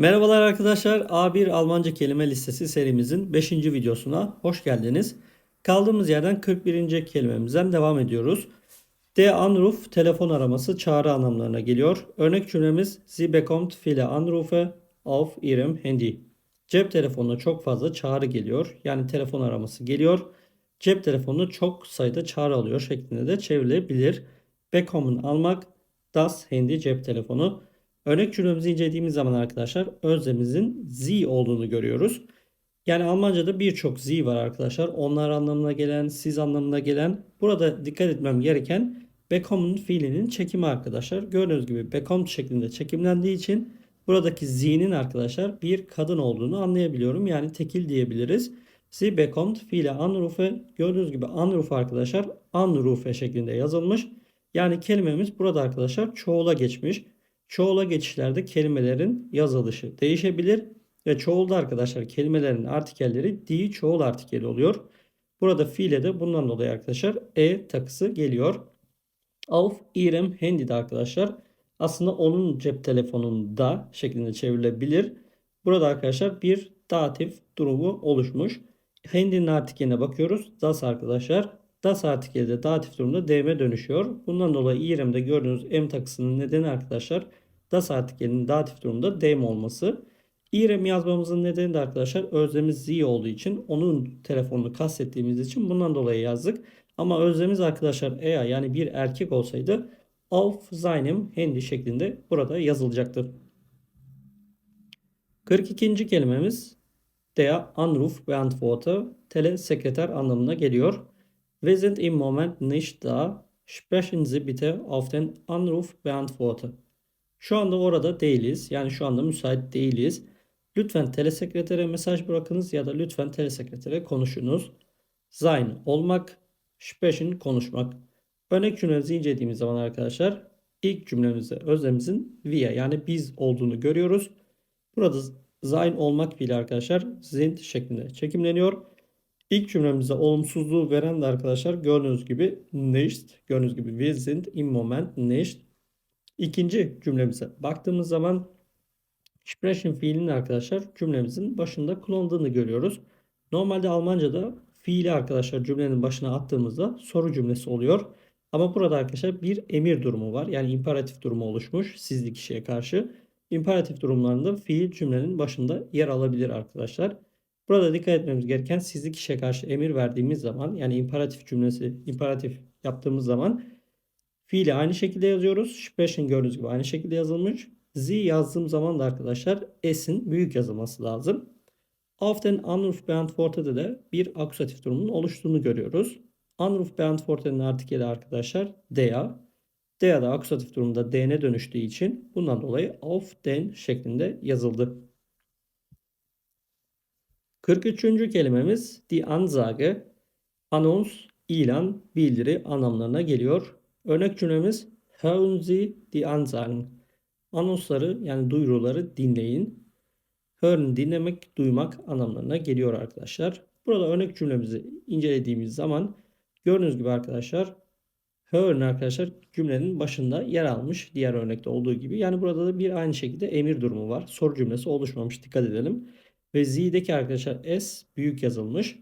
Merhabalar arkadaşlar. A1 Almanca kelime listesi serimizin 5. videosuna hoş geldiniz. Kaldığımız yerden 41. kelimemizden devam ediyoruz. Der Anruf telefon araması çağrı anlamlarına geliyor. Örnek cümlemiz Sie bekommt viele Anrufe auf Ihrem Handy. Cep telefonuna çok fazla çağrı geliyor. Yani telefon araması geliyor. Cep telefonuna çok sayıda çağrı alıyor şeklinde de çevrilebilir. Bekommen almak, das Handy cep telefonu. Örnek cümlemizi incelediğimiz zaman arkadaşlar özlemimizin Z olduğunu görüyoruz. Yani Almanca'da birçok Z var arkadaşlar. Onlar anlamına gelen, siz anlamına gelen. Burada dikkat etmem gereken bekommen fiilinin çekimi arkadaşlar. Gördüğünüz gibi bekommen şeklinde çekimlendiği için buradaki Z'nin arkadaşlar bir kadın olduğunu anlayabiliyorum. Yani tekil diyebiliriz. Sie bekommt viele Anrufe. Gördüğünüz gibi Anruf arkadaşlar Anrufe şeklinde yazılmış. Yani kelimemiz burada arkadaşlar çoğula geçmiş. Çoğula geçişlerde kelimelerin yazılışı değişebilir ve çoğulda arkadaşlar kelimelerin artikelleri di çoğul artikeli oluyor. Burada fiile de bundan dolayı arkadaşlar e takısı geliyor. Auf ihrem Handy'de arkadaşlar aslında onun cep telefonunda şeklinde çevrilebilir. Burada arkadaşlar bir datif durumu oluşmuş. Handy'nin artikeline bakıyoruz. Das arkadaşlar. Das artikeli de datif durumda dm dönüşüyor. Bundan dolayı ihrem'de gördüğünüz m takısının nedeni arkadaşlar das artikelinin datif durumda dem olması. İrem yazmamızın nedeni de arkadaşlar özlemiz z olduğu için onun telefonunu kastettiğimiz için bundan dolayı yazdık. Ama özlemiz arkadaşlar eğer yani bir erkek olsaydı auf seinem Handy şeklinde burada yazılacaktır. 42. kelimemiz der Anruf beantworter telesekreter anlamına geliyor. Wir sind im Moment nicht da. Sprechen Sie bitte auf den Anruf beantworter. Şu anda orada değiliz. Yani şu anda müsait değiliz. Lütfen telesekretere mesaj bırakınız ya da lütfen telesekretere konuşunuz. Sein olmak, sprechen konuşmak. Örnek cümlemizi incelediğimiz zaman arkadaşlar ilk cümlemizde özlemimizin wir yani biz olduğunu görüyoruz. Burada sein olmak fiili arkadaşlar sind şeklinde çekimleniyor. İlk cümlemizde olumsuzluğu veren de arkadaşlar gördüğünüz gibi nicht. Gördüğünüz gibi wir sind im Moment nicht. İkinci cümlemize baktığımız zaman sprechen fiilinin arkadaşlar cümlemizin başında kullanıldığını görüyoruz. Normalde Almanca'da fiili arkadaşlar cümlenin başına attığımızda soru cümlesi oluyor. Ama burada arkadaşlar bir emir durumu var. Yani imperatif durumu oluşmuş sizli kişiye karşı. İmperatif durumlarında fiil cümlenin başında yer alabilir arkadaşlar. Burada dikkat etmemiz gereken sizli kişiye karşı emir verdiğimiz zaman yani imperatif cümlesi imperatif yaptığımız zaman Fiili aynı şekilde yazıyoruz. Sprechen gördüğünüz gibi aynı şekilde yazılmış. Z yazdığım zaman da arkadaşlar S'in büyük yazılması lazım. Auf den Anruf beantwortet'de de bir akusatif durumun oluştuğunu görüyoruz. Anruf beantwortet'in artikeli arkadaşlar der. Der da akusatif durumda den'e dönüştüğü için bundan dolayı auf den şeklinde yazıldı. 43. kelimemiz die Ansage, anons, ilan, bildiri anlamlarına geliyor. Örnek cümlemiz Hören Sie die Ansagen. Anonsları yani duyuruları dinleyin. Hören dinlemek, duymak anlamlarına geliyor arkadaşlar. Burada örnek cümlemizi incelediğimiz zaman gördüğünüz gibi arkadaşlar Hören arkadaşlar cümlenin başında yer almış diğer örnekte olduğu gibi. Yani burada da bir aynı şekilde emir durumu var. Soru cümlesi oluşmamış dikkat edelim. Ve Z'deki arkadaşlar S büyük yazılmış.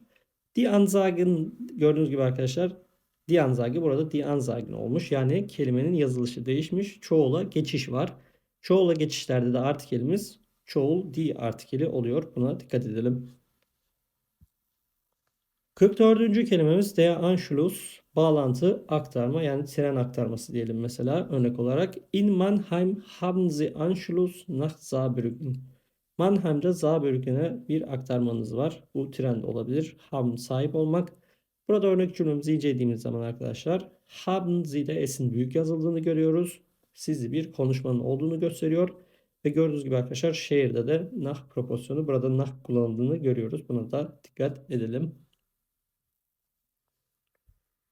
Die Ansagen gördüğünüz gibi arkadaşlar Die burada die olmuş. Yani kelimenin yazılışı değişmiş. Çoğula geçiş var. Çoğula geçişlerde de artikelimiz çoğul die artikeli oluyor. Buna dikkat edelim. 44. kelimemiz der Anschluss bağlantı aktarma yani tren aktarması diyelim mesela örnek olarak in Mannheim haben Sie Anschluss nach Saarbrücken. Mannheim'da Saarbrücken'e bir aktarmanız var. Bu tren de olabilir. Haben sahip olmak. Burada örnek cümlemizi incelediğimiz zaman arkadaşlar haben Sie'de S'in büyük yazıldığını görüyoruz. Sizli bir konuşmanın olduğunu gösteriyor. Ve gördüğünüz gibi arkadaşlar şehirde de nah proporsiyonu burada nah kullanıldığını görüyoruz. Buna da dikkat edelim.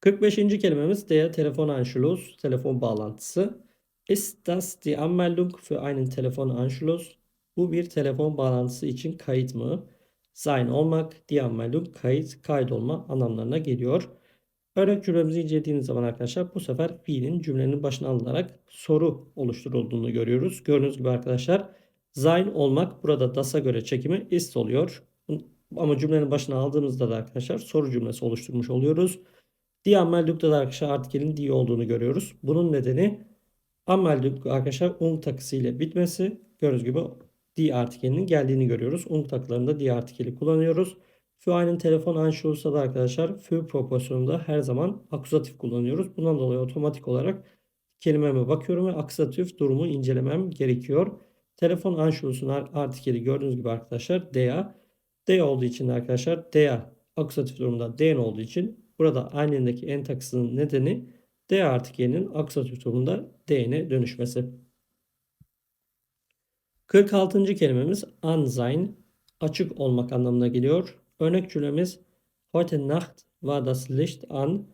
45. kelimemiz der Telefonanschluss, telefon bağlantısı. Ist das die Anmeldung für einen Telefonanschluss? Bu bir telefon bağlantısı için kayıt mı? Sein olmak, die Anmeldung kayıt, kaydolma anlamlarına geliyor. Örnek cümlemizi incelediğiniz zaman arkadaşlar bu sefer fiilin cümlenin başına alınarak soru oluşturulduğunu görüyoruz. Gördüğünüz gibi arkadaşlar Sein olmak burada das'a göre çekimi ist oluyor. Ama cümlenin başına aldığımızda da arkadaşlar soru cümlesi oluşturmuş oluyoruz. Die Anmeldung'da da arkadaşlar artikelin die olduğunu görüyoruz. Bunun nedeni Anmeldung arkadaşlar ung takısı ile bitmesi. Gördüğünüz gibi die artikelinin geldiğini görüyoruz. Ung takılarında die artikeli kullanıyoruz. Für einen telefon Anschluss'ta da arkadaşlar für proporsiyonunda her zaman akuzatif kullanıyoruz. Bundan dolayı otomatik olarak kelimeme bakıyorum ve akuzatif durumu incelemem gerekiyor. Telefon Anschluss'un artikeli gördüğünüz gibi arkadaşlar der. Der olduğu için arkadaşlar der akuzatif durumda den olduğu için burada aynındaki en takısının nedeni der artikelinin akuzatif durumda den'e dönüşmesi. 46. kelimemiz an sein açık olmak anlamına geliyor. Örnek cümlemiz Heute Nacht war das Licht an.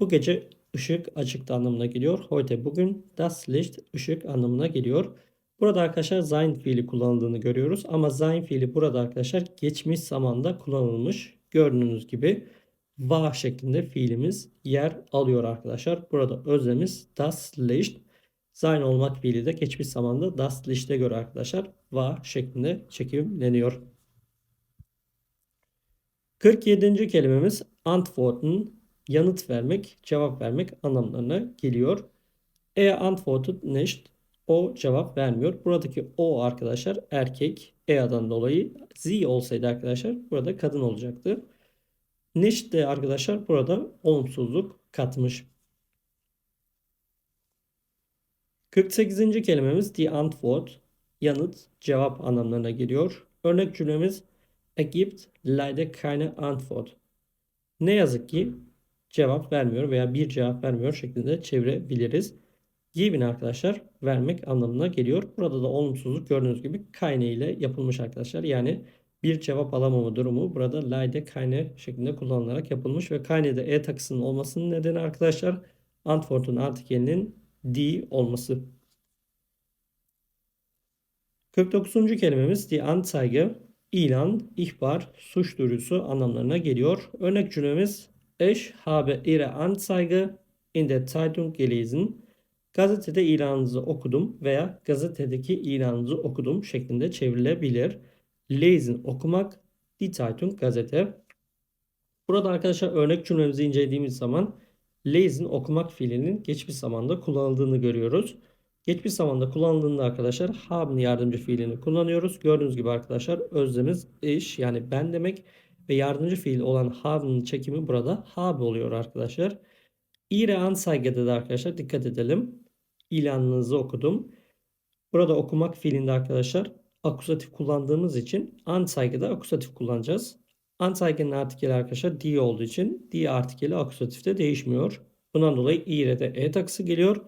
Bu gece ışık açıktı anlamına geliyor. Heute bugün das Licht ışık anlamına geliyor. Burada arkadaşlar sein fiili kullanıldığını görüyoruz. Ama sein fiili burada arkadaşlar geçmiş zamanda kullanılmış. Gördüğünüz gibi war şeklinde fiilimiz yer alıyor arkadaşlar. Burada özlemiz das Licht. Sein olmak fiili de geçmiş zamanda das Licht'e göre arkadaşlar war şeklinde çekimleniyor. 47. kelimemiz antworten yanıt vermek, cevap vermek anlamlarına geliyor. E antwortet nicht o cevap vermiyor. Buradaki o arkadaşlar erkek e'dan dolayı z olsaydı arkadaşlar burada kadın olacaktı. Nicht de arkadaşlar burada olumsuzluk katmış. 48. kelimemiz die Antwort yanıt, cevap anlamlarına geliyor. Örnek cümlemiz Er gibt leider keine Antwort. Ne yazık ki cevap vermiyor veya bir cevap vermiyor şeklinde çevirebiliriz. Geben arkadaşlar vermek anlamına geliyor. Burada da olumsuzluk gördüğünüz gibi keine ile yapılmış arkadaşlar. Yani bir cevap alamama durumu burada leider keine şeklinde kullanılarak yapılmış ve keine'de e takısının olmasının nedeni arkadaşlar Antwort'un artikelinin die olması. 49. kelimemiz die Anzeige ilan, ihbar, suç duyurusu anlamlarına geliyor. Örnek cümlemiz Ich habe Ihre Anzeige in der Zeitung gelesen. Gazetede ilanınızı okudum veya gazetedeki ilanınızı okudum şeklinde çevrilebilir. Lesen okumak, die Zeitung gazete. Burada arkadaşlar örnek cümlemizi incelediğimiz zaman lesen okumak fiilinin geçmiş zamanda kullanıldığını görüyoruz. Geçmiş zamanda kullanıldığında arkadaşlar haben yardımcı fiilini kullanıyoruz. Gördüğünüz gibi arkadaşlar özlemiz iş yani ben demek ve yardımcı fiil olan have'nin çekimi burada habe oluyor arkadaşlar. İre Anzeige'de de arkadaşlar dikkat edelim. İlanınızı okudum. Burada okumak fiilinde arkadaşlar akusatif kullandığımız için Anzeige'de akusatif kullanacağız. Anzeige'nin artikeli arkadaşlar die olduğu için die artikeli akusatifte değişmiyor. Bundan dolayı ire'de e takısı geliyor.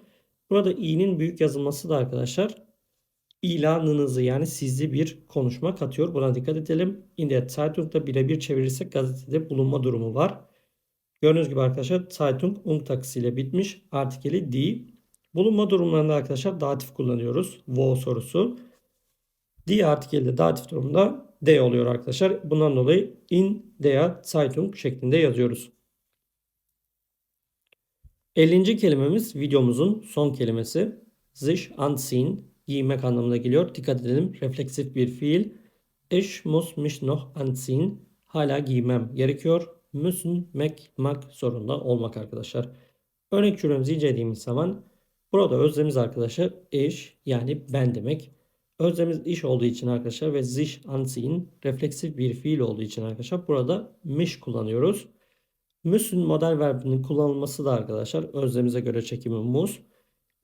Burada i'nin büyük yazılması da arkadaşlar ilanınızı yani sizli bir konuşma katıyor. Buna dikkat edelim. In der Zeitung'da birebir çevirirsek gazetede bulunma durumu var. Gördüğünüz gibi arkadaşlar Zeitung ung takısıyla bitmiş. Artikeli die. Bulunma durumlarında arkadaşlar datif kullanıyoruz. Wo sorusu. Die artikelde datif durumda de oluyor arkadaşlar. Bundan dolayı in der Zeitung şeklinde yazıyoruz. 50. kelimemiz videomuzun son kelimesi. Sich anziehen giymek anlamına geliyor. Dikkat edelim. Refleksif bir fiil. Ich muss mich noch anziehen. Hala giymem gerekiyor. Müssen, mek, mak zorunda olmak arkadaşlar. Örnek cümlemizi incelediğimiz zaman burada özlemiz arkadaşlar ich yani ben demek. Özlemiz iş olduğu için arkadaşlar ve sich anziehen refleksif bir fiil olduğu için arkadaşlar burada mich kullanıyoruz. Müs'ün model verbinin kullanılması da arkadaşlar özlemize göre çekimi mus.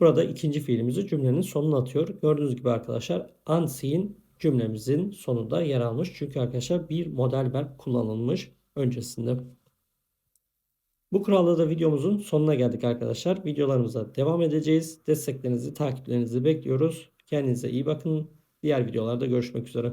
Burada ikinci fiilimizi cümlenin sonuna atıyor. Gördüğünüz gibi arkadaşlar unseen cümlemizin sonunda yer almış. Çünkü arkadaşlar bir model verb kullanılmış öncesinde. Bu kuralda da videomuzun sonuna geldik arkadaşlar. Videolarımıza devam edeceğiz. Desteklerinizi, takiplerinizi bekliyoruz. Kendinize iyi bakın. Diğer videolarda görüşmek üzere.